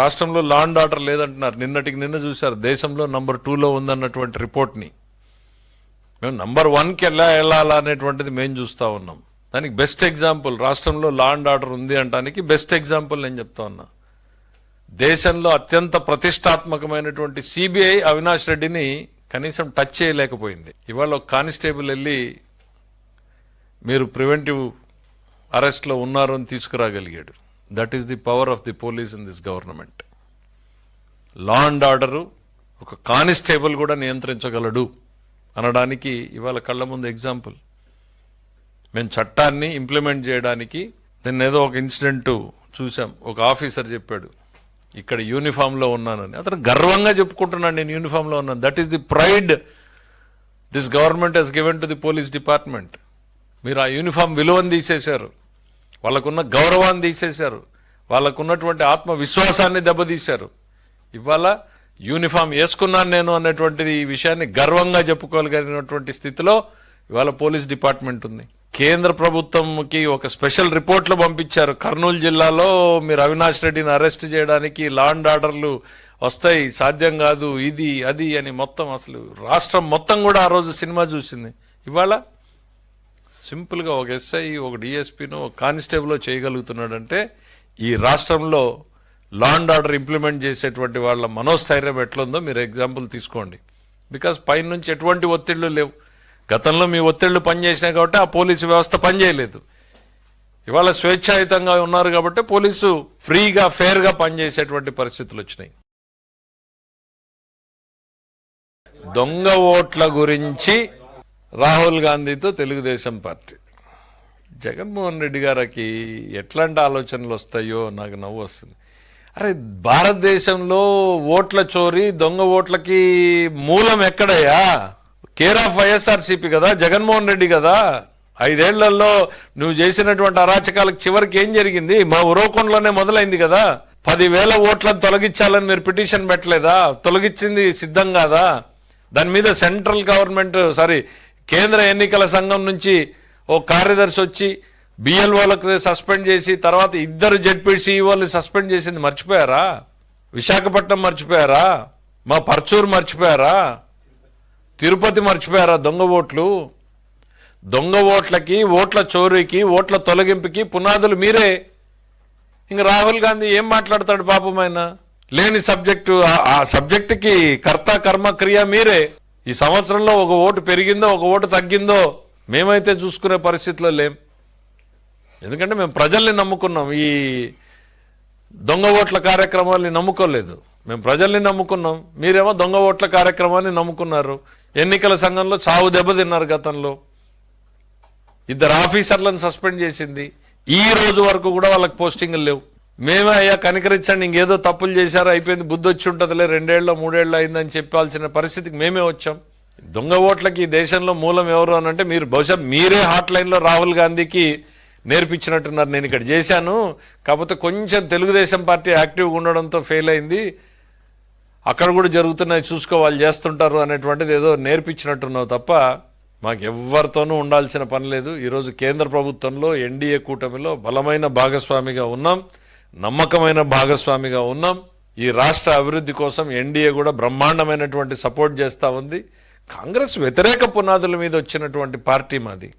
రాష్ట్రంలో law and order లేదంటున్నారు. నిన్నటికి నిన్న చూశారు. దేశంలో నంబర్ టూలో ఉందన్నటువంటి రిపోర్ట్ని. మేము నంబర్ వన్కి ఎలా వెళ్ళాలా అనేటువంటిది మేము చూస్తూ ఉన్నాం. దానికి బెస్ట్ ఎగ్జాంపుల్ రాష్ట్రంలో లా అండ్ ఆర్డర్ ఉంది అంటానికి బెస్ట్ ఎగ్జాంపుల్ నేను చెప్తా ఉన్నా. దేశంలో అత్యంత ప్రతిష్టాత్మకమైనటువంటి సిబిఐ అవినాష్ రెడ్డిని కనీసం టచ్ చేయలేకపోయింది. ఇవాళ ఒక కానిస్టేబుల్ వెళ్ళి మీరు ప్రివెంటివ్ అరెస్ట్లో ఉన్నారు అని తీసుకురాగలిగాడు. That is the power of the police in this government law and order ఒక కానిస్టేబుల్ కూడా నియంత్రించగలడు అనడానికి ఇవాళ కళ్ళ ముందు ఎగ్జాంపుల్ మేము చట్టాన్ని ఇంప్లిమెంట్ చేయడానికి నేను ఏదో ఒక ఇన్సిడెంట్ చూసాం ఒక ఆఫీసర్ చెప్పాడు ఇక్కడ యూనిఫామ్లో ఉన్నానని. అతను గర్వంగా చెప్పుకుంటున్నాను నేను యూనిఫామ్లో ఉన్నాను. That is the pride this government has given to the police department మీరు ఆ యూనిఫామ్ విలువను తీసేశారు. వాళ్ళకున్న గౌరవాన్ని తీసేశారు. వాళ్ళకున్నటువంటి ఆత్మవిశ్వాసాన్ని దెబ్బతీశారు. ఇవాళ యూనిఫామ్ వేసుకున్నాను నేను అన్నటువంటిది ఈ విషయాన్ని గర్వంగా చెప్పుకోగలిగినటువంటి స్థితిలో ఇవాళ పోలీస్ డిపార్ట్మెంట్ ఉంది. కేంద్ర ప్రభుత్వంకి ఒక స్పెషల్ రిపోర్ట్లు పంపించారు. కర్నూలు జిల్లాలో మీరు అవినాష్ రెడ్డిని అరెస్ట్ చేయడానికి లాండ్ ఆర్డర్లు వస్తాయి సాధ్యం కాదు ఇది అది అని మొత్తం అసలు రాష్ట్రం మొత్తం కూడా ఆ రోజు సినిమా చూసింది. ఇవాళ సింపుల్గా ఒక ఎస్ఐ ఒక డిఎస్పీను ఒక కానిస్టేబుల్లో చేయగలుగుతున్నాడంటే ఈ రాష్ట్రంలో లా అండ్ ఆర్డర్ ఇంప్లిమెంట్ చేసేటువంటి వాళ్ళ మనోస్థైర్యం ఎట్లుందో మీరు ఎగ్జాంపుల్ తీసుకోండి. బికాస్ పైనుంచి ఎటువంటి ఒత్తిళ్ళు లేవు. గతంలో మీ ఒత్తిళ్ళు పనిచేసినాయి కాబట్టి ఆ పోలీసు వ్యవస్థ పనిచేయలేదు. ఇవాళ స్వేచ్ఛాయుతంగా ఉన్నారు కాబట్టి పోలీసు ఫ్రీగా ఫేర్గా పనిచేసేటువంటి పరిస్థితులు వచ్చినాయి. దొంగ ఓట్ల గురించి రాహుల్ గాంధీతో తెలుగుదేశం పార్టీ. జగన్మోహన్ రెడ్డి గారికి ఎట్లాంటి ఆలోచనలు వస్తాయో నాకు నవ్వు వస్తుంది. అరే భారతదేశంలో ఓట్ల చోరీ దొంగ ఓట్లకి మూలం ఎక్కడయ్యా? కేర్ ఆఫ్ వైఎస్ఆర్సీపీ కదా జగన్మోహన్ రెడ్డి కదా. ఐదేళ్ళలో నువ్వు చేసినటువంటి అరాచకాలకు చివరికి ఏం జరిగింది? మా ఉరవకొండలోనే మొదలైంది కదా. పదివేల ఓట్లను తొలగించాలని మీరు పిటిషన్ పెట్టలేదా? తొలగించింది సిద్ధం కాదా? దాని మీద సెంట్రల్ గవర్నమెంట్ సారీ కేంద్ర ఎన్నికల సంఘం నుంచి ఓ కార్యదర్శి వచ్చి బిఎల్ఓలకు సస్పెండ్ చేసి తర్వాత ఇద్దరు జెడ్పీసీఈఓలు సస్పెండ్ చేసింది మర్చిపోయారా? విశాఖపట్నం మర్చిపోయారా? మా పర్చూరు మర్చిపోయారా? తిరుపతి మర్చిపోయారా దొంగ ఓట్లు? దొంగ ఓట్లకి ఓట్ల చోరీకి ఓట్ల తొలగింపుకి పునాదులు మీరే. ఇంక రాహుల్ గాంధీ ఏం మాట్లాడతాడు పాపం ఆయన? లేని సబ్జెక్టు ఆ- ఆ సబ్జెక్టుకి కర్త కర్మ క్రియ మీరే. ఈ సంవత్సరంలో ఒక ఓటు పెరిగిందో ఒక ఓటు తగ్గిందో మేమైతే చూసుకునే పరిస్థితిలో లేం. ఎందుకంటే మేము ప్రజల్ని నమ్ముకున్నాం. ఈ దొంగ ఓట్ల కార్యక్రమాల్ని నమ్ముకోలేదు. మేము ప్రజల్ని నమ్ముకున్నాం. మీరేమో దొంగ ఓట్ల కార్యక్రమాన్ని నమ్ముకున్నారు. ఎన్నికల సంఘంలో చావు దెబ్బతిన్నారు గతంలో. ఇద్దరు ఆఫీసర్లను సస్పెండ్ చేసింది. ఈ రోజు వరకు కూడా వాళ్ళకి పోస్టింగ్లు లేవు. మేమే అయ్యా కనికరించండి ఇంకేదో తప్పులు చేశారు అయిపోయింది బుద్ధి వచ్చి ఉంటుందిలే రెండేళ్ళ మూడేళ్ళు అయిందని చెప్పాల్సిన పరిస్థితికి మేమే వచ్చాం. దొంగ ఓట్లకి ఈ దేశంలో మూలం ఎవరు అని అంటే మీరు బహుశా మీరే హాట్ లైన్లో రాహుల్ గాంధీకి నేర్పించినట్టున్నారు. నేను ఇక్కడ చేశాను కాకపోతే కొంచెం తెలుగుదేశం పార్టీ యాక్టివ్గా ఉండడంతో ఫెయిల్ అయింది. అక్కడ కూడా జరుగుతున్నాయి చూసుకో వాళ్ళు చేస్తుంటారు అనేటువంటిది ఏదో నేర్పించినట్టున్నావు తప్ప మాకు ఎవరితోనూ ఉండాల్సిన పని లేదు. ఈరోజు కేంద్ర ప్రభుత్వంలో ఎన్డీఏ కూటమిలో బలమైన భాగస్వామిగా ఉన్నాం. నమ్మకమైన భాగస్వామిగా ఉన్నాం. ఈ రాష్ట్ర అభివృద్ధి కోసం ఎన్డీఏ కూడా బ్రహ్మాండమైనటువంటి సపోర్ట్ చేస్తూ ఉంది. కాంగ్రెస్ వ్యతిరేక పునాదుల మీద వచ్చినటువంటి పార్టీ మాది.